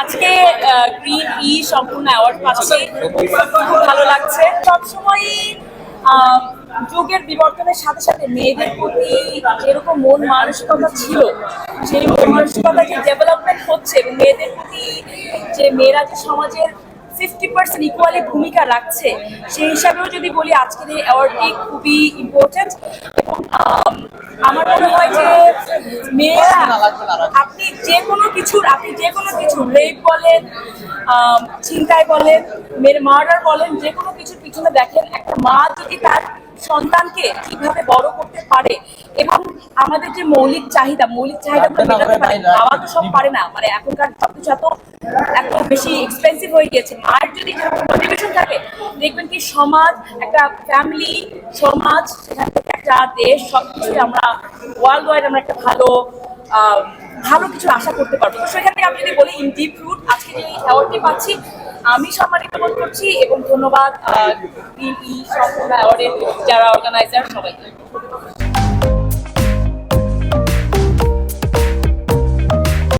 আজকে গ্রিন ই সম্পূর্ণ অ্যাওয়ার্ড পাচ্ছি। ভালো লাগছে। সবসময়ই যুগের বিবর্তনের সাথে সাথে মেয়েদের প্রতি যেরকম মন মানসিকতা ছিল সেই মন মানসিকতা যে ডেভেলপমেন্ট হচ্ছে এবং মেয়েদের প্রতি যে মেয়েরা যে সমাজের ফিফটি পার্সেন্ট ইকুয়ালি ভূমিকা রাখছে, সেই হিসাবেও যদি বলি আজকের এই অ্যাওয়ার্ডটি খুবই ইম্পর্টেন্ট এবং আমার মনে হয় যে মেয়েরা যে কোনো কিছুর আপনি যে কোনো কিছু রেপ বলেন ছিনতাই বলেন মেয়ের মার্ডার বলেন যে কোনো কিছুর পিছনে দেখেন একটা মা যদি তার সন্তানকে কীভাবে বড় করতে পারে এবং আমাদের যে মৌলিক চাহিদা মৌলিক চাহিদাগুলো মেটাতে পারে খাওয়া তো সব পারে না। মানে এখনকার সবকিছু এত এত বেশি এক্সপেন্সিভ হয়ে গিয়েছে। মায়ের যদি মোটিভেশন থাকে দেখবেন কি সমাজ একটা ফ্যামিলি সমাজ সেখান থেকে একটা দেশ সবকিছুই আমরা ওয়ার্ল্ড ওয়াইড আমরা একটা ভালো আহ, ভালো কিছু আশা করতে পারব। তো সেখানে আমি যদি বলি ইন ডিপ রুট আজকে যে অ্যাওয়ার্ডটি পাচ্ছি, আমি সম্মানিত বোধ করছি এবং ধন্যবাদ অ্যাওয়ার্ডের যারা অর্গানাইজার সবাইকে।